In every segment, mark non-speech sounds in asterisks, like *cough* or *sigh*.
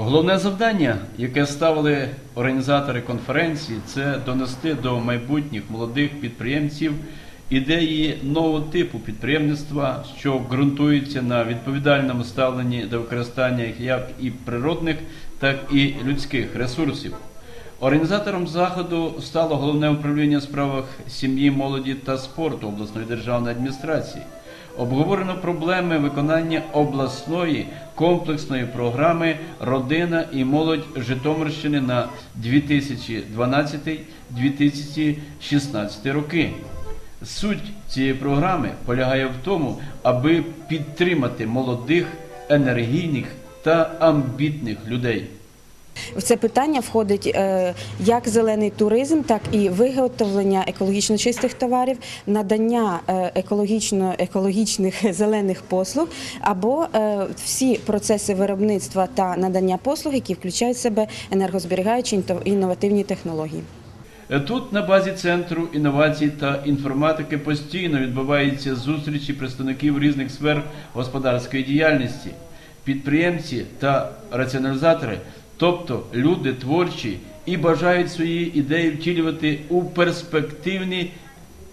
Головне завдання, яке ставили організатори конференції, це донести до майбутніх молодих підприємців ідеї нового типу підприємництва, що ґрунтується на відповідальному ставленні до використання як і природних, так і людських ресурсів. Організатором заходу стало головне управління справах сім'ї, молоді та спорту обласної державної адміністрації. Обговорено проблеми виконання обласної комплексної програми Родина і молодь Житомирщини на 2012-2016 роки. Суть цієї програми полягає в тому, аби підтримати молодих, енергійних та амбітних людей. В це питання входить е, як зелений туризм, так і виготовлення екологічно чистих товарів, надання е, екологічно екологічних *laughs* зелених послуг або е, всі процеси виробництва та надання послуг, які включають в себе енергозберігаючі інновативні технології. Тут на базі центру інновацій та інформатики постійно відбуваються зустрічі представників різних сфер господарської діяльності, підприємці та раціоналізатори, тобто люди творчі і бажають свої ідеї втілювати у перспективні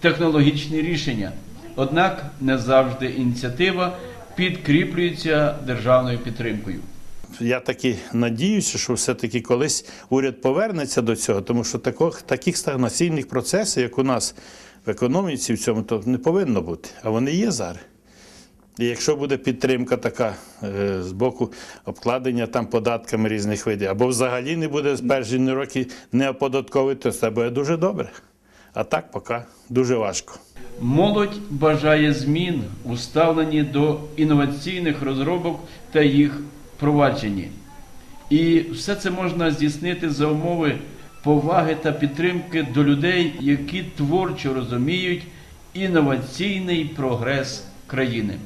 технологічні рішення. Однак не завжди ініціатива підкріплюється державною підтримкою. Я таки надіюся, що все-таки колись уряд повернеться до цього, тому що таких, таких стагнаційних процесів, як у нас в економіці, в цьому то не повинно бути, а вони є зараз. І якщо буде підтримка така е, з боку обкладення там податками різних видів, або взагалі не буде з перші роки не оподатковувати, то це буде дуже добре. А так поки дуже важко. Молодь бажає змін у ставленні до інноваційних розробок та їх впровадженні. І все це можна здійснити за умови поваги та підтримки до людей, які творчо розуміють інноваційний прогрес країни.